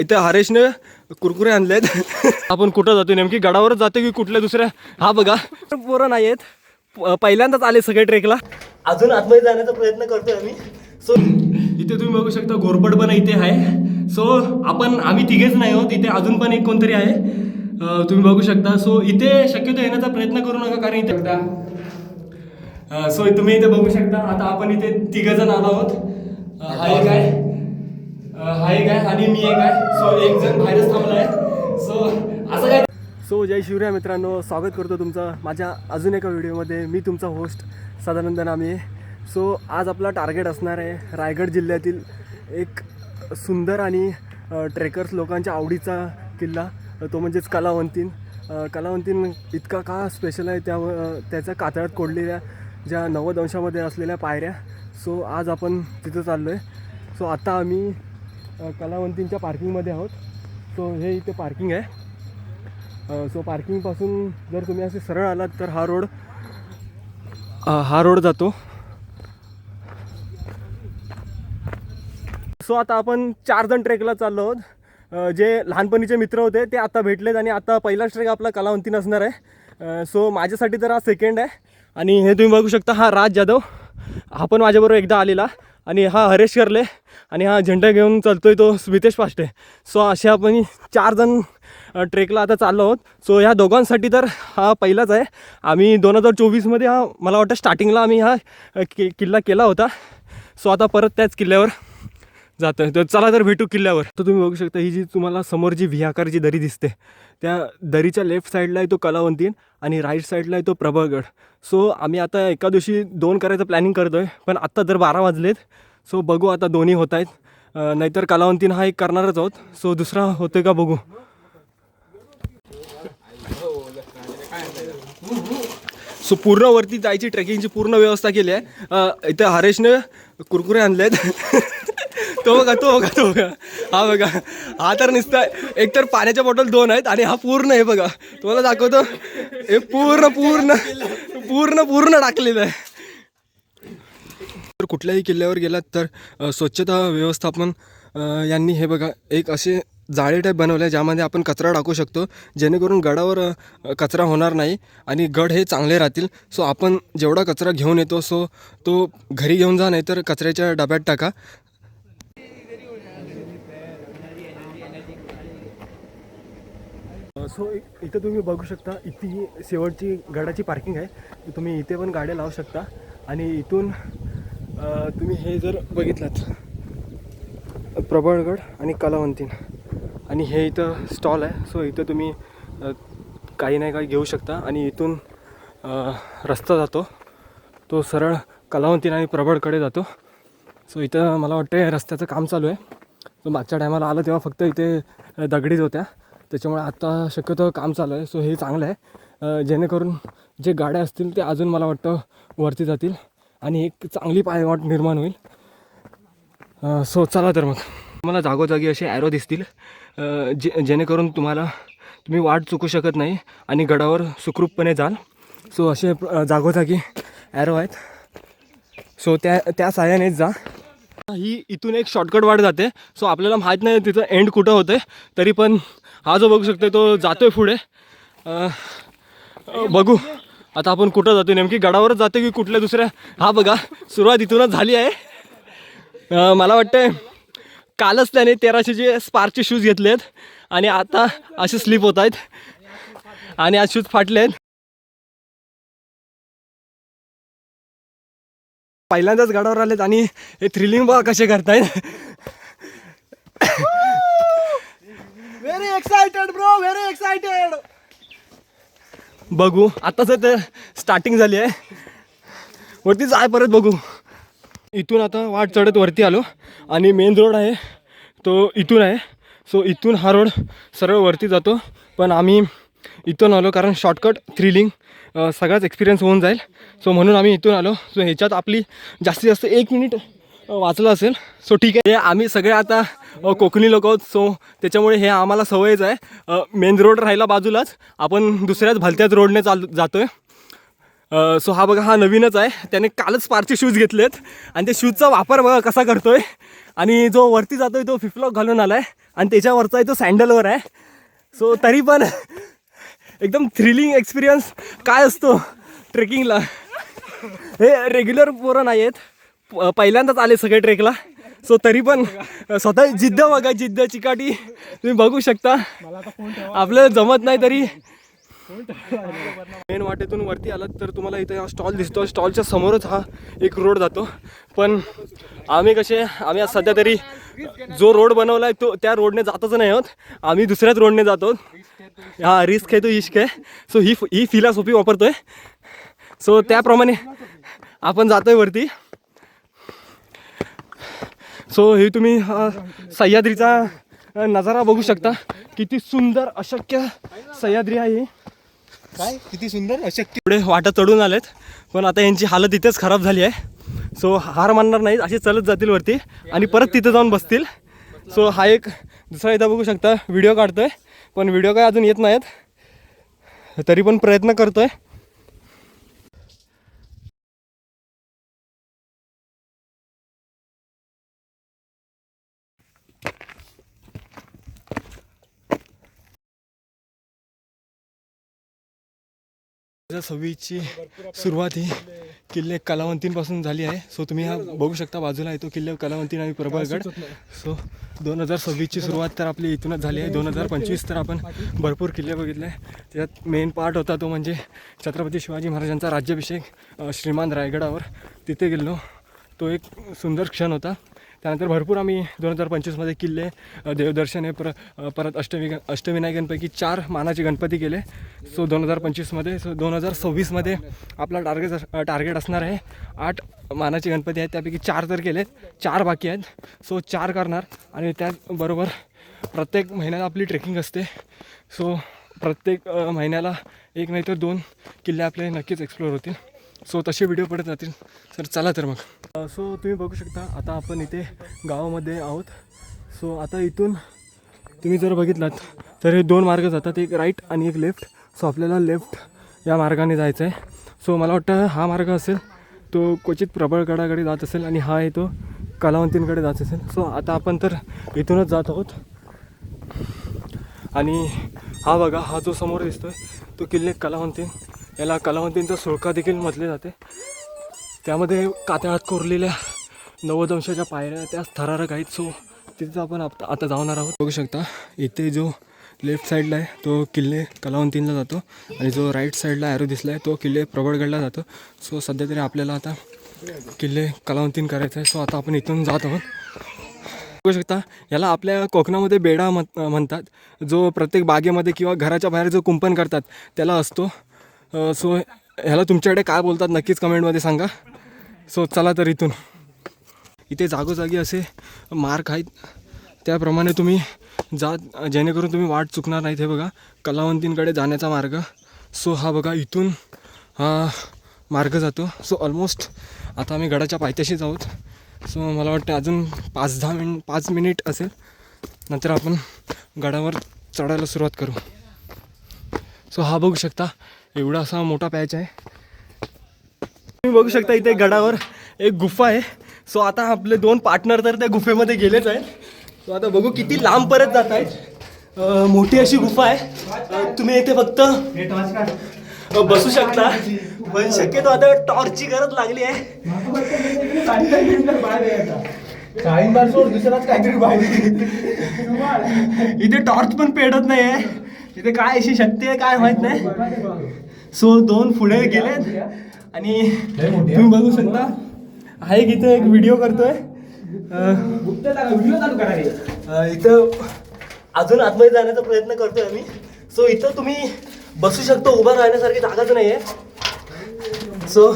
इथे हरेशने कुरकुरे आणलेत. आपण कुठं जातो नेमकी गडावरच जातो की कुठल्या दुसऱ्या? हा बघा. पोरं नाही आहेत. पहिल्यांदाच आले सगळे ट्रेकला. अजून आतमध्ये जाण्याचा प्रयत्न करतोय आम्ही. सो इथे तुम्ही बघू शकता घोरपड पण इथे आहे. सो आपण आम्ही तिघेच नाही आहोत. इथे अजून पण एक कोणतरी आहे. तुम्ही बघू शकता. सो इथे शक्यतो येण्याचा प्रयत्न करू नका कारण इथे सो तुम्ही इथे बघू शकता. आता आपण इथे तिघ जण आलो आहोत. हा एक आहे. आहे आणि मी एक आहे. सो एक जण बाहेरच थांबलाय सो असं काय सो जय शिवराय मित्रांनो. स्वागत करतो तुमचं माझ्या अजून एका व्हिडिओमध्ये. मी तुमचा होस्ट सदानंद नामे सो आज आपला टार्गेट असणार आहे रायगड जिल्ह्यातील एक सुंदर आणि ट्रेकर्स लोकांच्या आवडीचा किल्ला. तो म्हणजेच कलावंतीन. कलावंतीन इतका का स्पेशल आहे? त्या त्याच्या कातळात कोडलेल्या ज्या नव्वद अंशामध्ये असलेल्या पायऱ्या. सो आज आपण तिथं चाललो आहे सो आता आम्ही कलावंतींच्या पार्किंगमध्ये आहोत. सो हे इथे पार्किंग आहे. सो पार्किंगपासून जर तुम्ही असे सरळ आलात तर हा रोड हा रोड जातो. सो आता आपण चार जण ट्रेकला चाललो आहोत. जे लहानपणीचे मित्र होते ते आता भेटलेत आणि आता पहिलाच ट्रेक आपला कलावंती नसणार आहे. सो माझ्यासाठी तर हा सेकंड आहे. आणि हे तुम्ही बघू शकता हा राज जाधव. हा पण माझ्याबरोबर एकदा आलेला. आणि हा हरेश करले आणि हा झेंडा घेऊन चालतोय तो स्मितेश पाष्टे. सो असे आपण चार जण ट्रेकला आता चाललो आहोत. सो ह्या दोघांसाठी तर हा पहिलाच आहे. आम्ही दोन हजार चोवीसमध्ये हा मला वाटतं स्टार्टिंगला आम्ही हा कि किल्ला केला होता. सो आता परत त्याच किल्ल्यावर जातं तर चला तर भेटू किल्ल्यावर. तर तुम्ही बघू शकता ही जी तुम्हाला समोर जी व्ही दरी दिसते त्या दरीच्या लेफ्ट साईडला आहे तो कलावंतीन आणि राईट साईडला आहे तो प्रभळगड सो आम्ही आता एका दिवशी दोन करायचं प्लॅनिंग करतो आहे पण आत्ता जर बारा वाजलेत. सो बघू आता दोन्ही होत आहेत नाहीतर कलावंतीन हा एक करणारच आहोत. सो दुसरा होतोय का बघू. सो पूर्ण वरती जायची ट्रेकिंगची पूर्ण व्यवस्था केली आहे. इथं हरेशने कुरकुरे आणले आहेत तो बघा तो बघा तो बघा हा बघा हा तर नुसता एकतर पाण्याच्या बॉटल दोन आहेत आणि हा पूर्ण आहे बघा. तुम्हाला दाखवतो. हे पूर्ण पूर्ण पूर्ण पूर्ण टाकलेलं आहे. तर कुठल्याही किल्ल्यावर गेलात तर स्वच्छता व्यवस्थापन यांनी हे बघा एक असे जाळे टाईप बनवले आहे ज्यामध्ये आपण कचरा टाकू शकतो जेणेकरून गडावर कचरा होणार नाही आणि गड हे चांगले राहतील. सो आपण जेवढा कचरा घेऊन येतो सो तो घरी घेऊन जा नाही तर कचऱ्याच्या डब्यात टाका. सो इथं तुम्ही बघू शकता इथे ही शेवटची गडाची पार्किंग आहे. तुम्ही इथे पण गाड्या लावू शकता. आणि इथून तुम्ही हे जर बघितलात प्रबळगड आणि कलावंतीन. आणि हे इथं स्टॉल आहे. सो इथं तुम्ही काही नाही काही घेऊ शकता. आणि इथून रस्ता जातो. तो सरळ कलावंतीन आणि प्रबळकडे जातो. सो इथं मला वाटतं रस्त्याचं काम चालू आहे. सो मागच्या टायमाला आलं तेव्हा फक्त इथे दगडीच होत्या. त्याच्यामुळे आत्ता शक्यतो काम चालू आहे. सो हे चांगलं आहे. जेणेकरून जे गाड्या असतील ते अजून मला वाटतं वरती जातील आणि एक चांगली पायवाट निर्माण होईल. सो चला तर मग. तुम्हाला जागोजागी असे ॲरो दिसतील. जे जेणेकरून तुम्हाला तुम्ही वाट चुकू शकत नाही आणि गडावर सुखरूपपणे जाल. सो असे जागोजागी ॲरो आहेत. सो त्या त्या साह्यानेच जा. ही इथून एक शॉर्टकट वाट जाते. सो आपल्याला माहीत नाही तिथं एंड कुठं होतं तरी पण हा जो बघू शकतो तो जातोय पुढे. बघू. आता आपण कुठं जातो नेमकी गडावरच जातो की कुठल्या दुसऱ्या? हा बघा सुरुवात इथूनच झाली आहे. मला वाटतं कालच त्याने तेराशेचे स्पार्कचे शूज घेतले आहेत आणि आता असे स्लिप होत आहेत. आणि आज शूज फाटले आहेत पहिल्यांदाच गडावर आलेत आणि हे थ्रिलिंग बघा कसे करतायत. Very excited bro very excited बघू. आताच ते स्टार्टिंग झाली आहे. वरती जाय परत बघू. इथून आता वाट चढत वरती आलो. आणि मेन रोड आहे. तो इथून आहे. सो इथून हा रोड सरळ वरती जातो. पण आम्ही इथून आलो कारण शॉर्टकट थ्रिलिंग सगळाच एक्सपिरियन्स होऊन जाईल. सो म्हणून आम्ही इथून आलो. सो ह्याच्यात आपली जास्तीत जास्त एक मिनिट वाचलं असेल. सो ठीक आहे. आम्ही सगळे आता कोकणी लोक आहोत. सो त्याच्यामुळे हे आम्हाला सवयच आहे. मेन रोड राहिला बाजूलाच. आपण दुसऱ्याच भलत्याच रोडने चाल जातो आहे सो हा बघा हा नवीनच आहे. त्याने कालच पारचे शूज घेतलेत. आणि त्या शूजचा वापर बघा कसा करतोय. आणि जो वरती जातो आहे तो फिफलॉक घालून आला आहे आणि त्याच्यावरचा आहे तो सँडलवर आहे. सो तरी पण एकदम थ्रिलिंग एक्सपिरियन्स काय असतो? ट्रेकिंगला हे रेग्युलर पोरं नाही आहेत पहिल्यांदाच आले सगळे ट्रेकला. सो तरी पण स्वतः जिद्द बघा जिद्द चिकाटी तुम्ही बघू शकता. आपल्याला जमत नाही तरी. मेन वाटेतून वरती आलात तर तुम्हाला इथे हा स्टॉल दिसतो स्टॉलच्या समोरच हा एक रोड जातो. पण आम्ही कसे आम्ही आज सध्या तरी जो रोड बनवला आहे तो त्या रोडने जातच नाही आहोत. आम्ही दुसऱ्याच रोडने जातो. हा रिस्क आहे तो इश्क आहे. सो ही ही फिलॉसॉफी वापरतोय. सो त्याप्रमाणे आपण जातोय वरती. सो हे तुम्ही सह्याद्रीचा नजारा बघू शकता. किती सुंदर अशक्य सह्याद्री आहे. काय? किती सुंदर अशक्य. पुढे वाटा चढून आलेत पण आता यांची हालत इथेच खराब झाली आहे. सो हार मानणार नाहीत असे चालत जातील वरती आणि परत तिथे जाऊन बसतील. सो हा एक दुसरा इथं बघू शकता व्हिडिओ काढतोय पण व्हिडिओ काय अजून येत नाहीत. तरी पण प्रयत्न करतोय. हजार सव्वीसची सुरुवात ही किल्ले कलावंतींपासून झाली आहे. सो तुम्ही हा बघू शकता बाजूला येतो किल्ले कलावंतीन आणि प्रबळगड. सो दोन हजार सव्वीसची सुरुवात तर आपली इथूनच झाली आहे. दोन हजार पंचवीस तर आपण भरपूर किल्ले बघितले त्याच्यात मेन पार्ट होता तो म्हणजे छत्रपती शिवाजी महाराजांचा राज्याभिषेक श्रीमान रायगडावर. तिथे गेलो. तो एक सुंदर क्षण होता. त्यानंतर भरपूर आम्ही दोन हजार पंचवीसमध्ये किल्ले देवदर्शने पर परत अष्टमी अष्टविनायकांपैकी चार मानाचे गणपती केले. सो दोन हजार पंचवीसमध्ये सो दोन हजार सव्वीसमध्ये आपला टार्गेट टार्गेट असणार आहे. आठ मानाचे गणपती आहेत त्यापैकी चार तर केलेत. चार बाकी आहेत. सो चार करणार आणि त्याचबरोबर प्रत्येक महिन्याला आपली ट्रेकिंग असते. सो प्रत्येक महिन्याला एक नाही तर दोन किल्ले आपले नक्कीच एक्सप्लोअर होतील. सो तसे व्हिडिओ पडत जातील. सर चला तर मग. सो तुम्ही बघू शकता आता आपण इथे गावामध्ये आहोत. सो आता इथून तुम्ही जर बघितलात तर हे दोन मार्ग जातात एक राईट आणि एक लेफ्ट सो आपल्याला लेफ्ट या मार्गाने जायचं आहे सो मला वाटतं हा मार्ग असेल तो क्वचित प्रबळगडाकडे जात असेल आणि हा आहे तो कलावंतींकडे जात असेल. सो आता आपण तर इथूनच जात आहोत. आणि हा बघा हा जो समोर दिसतो आहे तो किल्ले कलावंतीन याला कलावंतींचा सुळका देखील म्हटले जाते. त्यामध्ये कातळात कोरलेल्या नव्वद अंशाच्या पायऱ्या त्या थरारक आहेत. सो तिथं आपण आता आता जाणार आहोत. बघू शकता इथे जो लेफ्ट साईडला आहे तो किल्ले कलावंतींला जातो. आणि जो राईट साईडला ॲरो दिसला आहे तो किल्ले प्रबळगडला जातो. सो सध्या तरी आपल्याला आता किल्ले कलावंतीन करायचं आहे. सो आता आपण इथून जात आहोत. बघू शकता याला आपल्या कोकणामध्ये बेडा म्हण म्हणतात. जो प्रत्येक बागेमध्ये किंवा घराच्या बाहेर जो कुंपण करतात त्याला असतो सो ह्याला तुमच्याकडे काय बोलतात नक्कीच कमेंटमध्ये सांगा. सो चला तर इथून. इथे जागोजागी असे मार्क आहेत. त्याप्रमाणे तुम्ही जा जेणेकरून तुम्ही वाट चुकणार नाहीत हे बघा. कलावंतींकडे जाण्याचा मार्ग. सो हा बघा इथून हा मार्ग जातो. सो ऑलमोस्ट आता आम्ही गडाच्या पायथ्याशीच आहोत. सो मला वाटतं अजून पाच दहा मिन पाच मिनिट असेल. नंतर आपण गडावर चढायला सुरुवात करू. सो हा बघू शकता. एवढा असा मोठा पॅच आहे. तुम्ही बघू शकता इथे गडावर एक गुफा आहे. सो आता आपले दोन पार्टनर तर त्या गुफेमध्ये गेलेच आहेत. सो आता बघू किती लांब परत जात आहेत. मोठी अशी गुफा आहे. तुम्ही इथे फक्त बसू शकता. पण शक्यतो आता टॉर्चची गरज लागली आहे. काहीतरी बाहेर. इथे टॉर्च पण पेटत नाही आहे इथे काय अशी शक्ती आहे काय माहीत नाही. सो दोन पुढे गेलेत. आणि तुम्ही बघू शकता हा एक इथे एक व्हिडिओ करतोय. इथं अजून आतमध्ये जाण्याचा प्रयत्न करतोय आम्ही. सो इथं तुम्ही बसू शकतो उभा राहण्यासारखी जागाच नाही आहे सो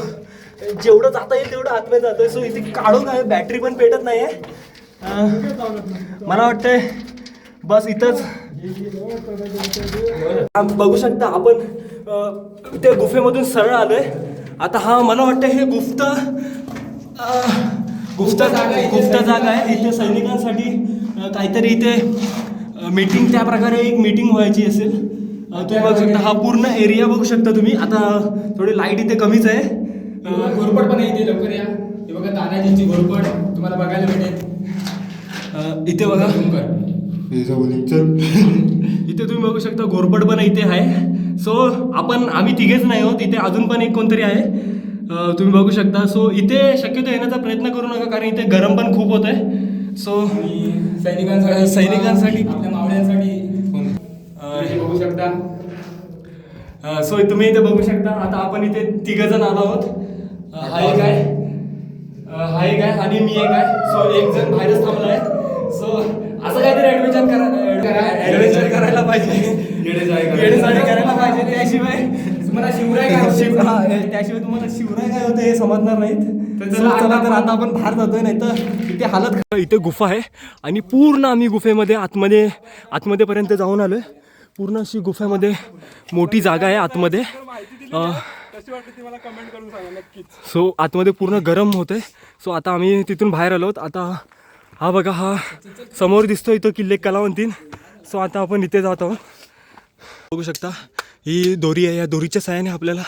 जेवढं जाता येईल तेवढं आतमध्ये जातोय. सो इथे काढून आहे बॅटरी पण पेटत नाही आहे मला वाटतंय बस इथंच बघू शकता आपण त्या गुफेमधून सरळ आलोय. आता हा मला वाटतं हे गुप्त गुप्त जागा गुप्त जागा आहे. इथे सैनिकांसाठी काहीतरी इथे मीटिंग त्या प्रकारे एक मीटिंग व्हायची असेल. तुम्ही बघू शकता हा पूर्ण एरिया बघू शकता तुम्ही. आता थोडी लाइट इथे कमीच आहे. घोरपड पण आहे इथे लवकर या. हे बघा तानाजीची घोरपड. तुम्हाला बघायला भेटेल. इथे बघा. इथे. तुम्ही बघू शकता घोरपड पण इथे आहे. सो आपण आम्ही तिघेच नाही आहोत. इथे अजून पण एक कोणतरी आहे. तुम्ही बघू शकता. सो इथे शक्यतो येण्याचा प्रयत्न करू नका कारण इथे गरम पण खूप होत आहे सो सैनिकांसाठी सैनिकांसाठी. मावळ्यांसाठी हे बघू शकता सो तुम्ही इथे बघू शकता. आता आपण इथे तिघ जण आलो आहोत. हा एक आहे. हा एक आहे आणि मी एक आहे. सो एक जण बाहेरच थांबलाय सो असं काहीतरी ऍडव्हेंचर करा ऍडव्हेंचर करायला पाहिजे. करायला पाहिजे. त्याशिवाय तुम्हाला शिवराय काय होते? शिव- हा, हे- त्याशिवाय तुम्हाला शिवराय काय होते हे समजणार नाहीत. तर चला आता चला तर आता आपण बाहेर जातोय नाही तर इथे हालत इथे गुफा आहे आणि पूर्ण आम्ही गुफेमध्ये आतमध्ये आतमध्येपर्यंत जाऊन आलोय. पूर्ण अशी गुफेमध्ये मोठी जागा आहे आतमध्ये. सो आतमध्ये पूर्ण गरम होते सो आता आम्ही तिथून बाहेर आलो आता हा बघा हा समोर दिसतो इथं किल्ले कलावंतीन. सो आता आपण इथे जात आहोत. बघू शकता ही दोरी आहे. या दोरीच्या साह्याने आपल्याला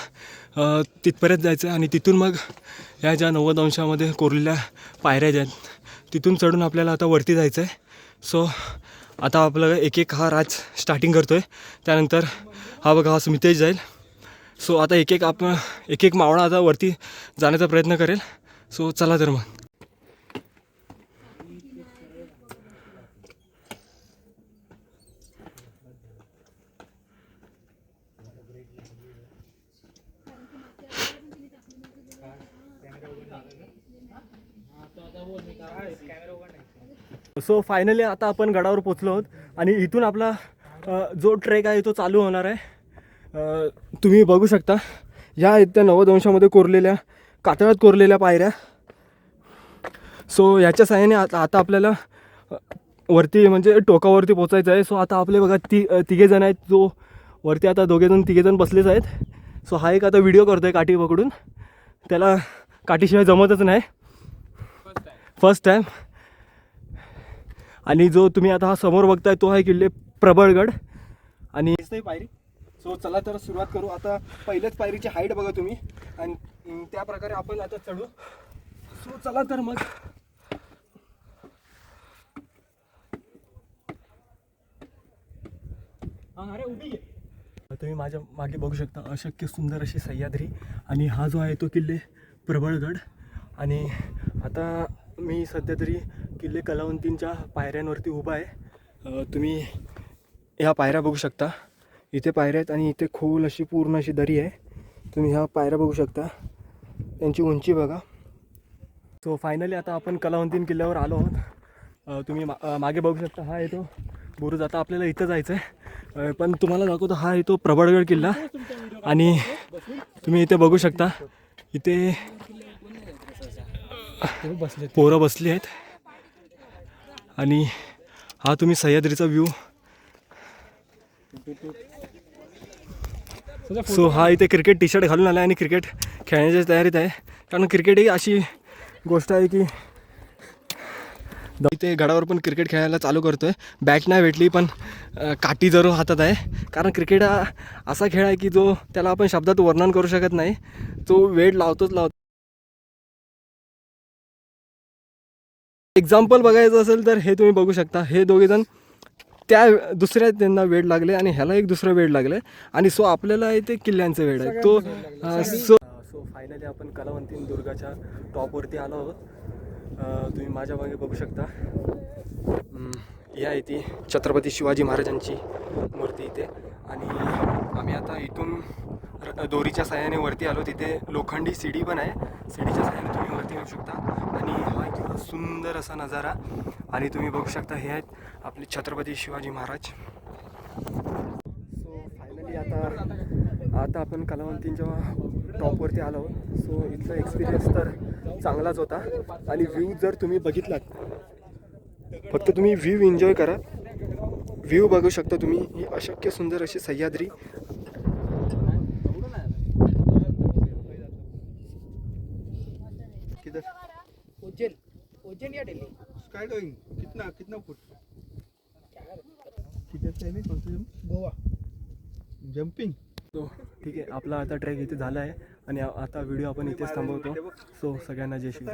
तिथपर्यंत जायचं आहे आणि तिथून मग या ज्या नव्वद अंशामध्ये कोरलेल्या पायऱ्या ज्या आहेत तिथून चढून आपल्याला आता वरती जायचं आहे सो आता आपलं एक एक हा राज स्टार्टिंग करतो आहे त्यानंतर हा बघा हा स्मितेश जाईल. सो आता एक एक आपण एक एक मावळा आता वरती जाण्याचा प्रयत्न करेल. सो चला तर मग. सो फायनली आता आपण गडावर पोचलो आहोत आणि इथून आपला जो ट्रेक आहे तो चालू होणार आहे. तुम्ही बघू शकता या आहेत त्या नव्वद अंशामध्ये कोरलेल्या कातळात कोरलेल्या पायऱ्या. सो याच्या साहाय्याने आता आता आपल्याला वरती म्हणजे टोकावरती पोचायचं आहे. सो आता आपले बघा ती तिघेजण आहेत. जो वरती आता दोघेजण तिघेजण बसलेच आहेत. सो हा एक आता व्हिडिओ करतो आहे काठी पकडून. त्याला काठीशिवाय जमतच नाही. फर्स्ट टाईम आणि जो तुम्ही आता हा समोर बघताय तो आहे किल्ले प्रबळगड. आणि दिसतंय पायरी. सो चला तर सुरुवात करू. आता पहिल्याच पायरीची हाईट बघा तुम्ही. आणि त्या प्रकारे आपण आता चढू. सो चला तर मग. अरे उभी आहे. तुम्ही माझ्या मागे बघू शकता अशक्य सुंदर अशी सह्याद्री. आणि हा जो आहे तो किल्ले प्रबळगड. आणि आता मी सध्या तरी किल्ले कलावंतींच्या पायऱ्यांवरती उभा आहे. तुम्ही ह्या पायऱ्या बघू शकता. इथे पायऱ्या आहेत आणि इथे खोल अशी पूर्ण अशी दरी आहे. तुम्ही ह्या पायऱ्या बघू शकता. त्यांची उंची बघा. सो फायनली आता आपण कलावंतीन किल्ल्यावर आलो आहोत. तुम्ही मा मागे बघू शकता हा येतो. बुरुज आता आपल्याला इथं जायचं आहे पण तुम्हाला दाखवतो हा येतो प्रबळगड किल्ला. आणि तुम्ही इथे बघू शकता. इथे पोरं बसली आहेत. आणि हा तुम्ही सह्याद्रीचा व्ह्यू सो हा इथे क्रिकेट टी शर्ट घालून आला आणि क्रिकेट खेळण्याच्या तयारीत आहे. कारण क्रिकेट ही अशी गोष्ट आहे की इथे गडावर पण क्रिकेट खेळायला चालू करतोय. बॅट नाही भेटली पण काठी जरूर हातात आहे. कारण क्रिकेट हा असा खेळ आहे की जो त्याला आपण शब्दात वर्णन करू शकत नाही. तो वेळ लावतोच लावतो. एक्झाम्पल बघायचं असेल तर हे तुम्ही बघू शकता. हे दोघेजण त्या दुसऱ्या त्यांना वेळ लागले आणि ह्याला एक दुसरं वेळ लागले. आणि सो आपल्याला इथे किल्ल्यांचं वेळ आहे. तो सो सो फायनली आपण कलावंतीन दुर्गाच्या टॉपवरती आलो आहोत. तुम्ही माझ्या मागे बघू शकता. या इथे आहे ती छत्रपती शिवाजी महाराजांची मूर्ती इथे. आणि आम्ही आता इथून र- दोरीच्या साह्याने वरती आलो. तिथे लोखंडी सिडी पण आहे. सिडीच्या साह्याने तुम्ही वरती येऊ शकता. आणि हा इतका सुंदर असा नजारा. आणि तुम्ही बघू शकता हे आहेत आपले छत्रपती शिवाजी महाराज. सो फायनली आता आता आपण कलावंतींच्या टॉपवरती आलो. सो इथला एक्सपिरियन्स तर चांगलाच होता. आणि व्ह्यू जर तुम्ही बघितलात फक्त तुम्ही व्ह्यू एन्जॉय करा. व्ह्यू बघू शकता तुम्ही. ही अशक्य सुंदर अशी सह्याद्री. किधर? उज्जैन उज्जैन या दिल्ली. स्काई डाइविंग कितना कितना फुट गोवा. जंपिंग सो ठीक आहे. आपला आता ट्रेक इथे झाला आहे. आणि आता व्हिडिओ आपण इथेच थांबवतो. सो सगळ्यांना जय श्री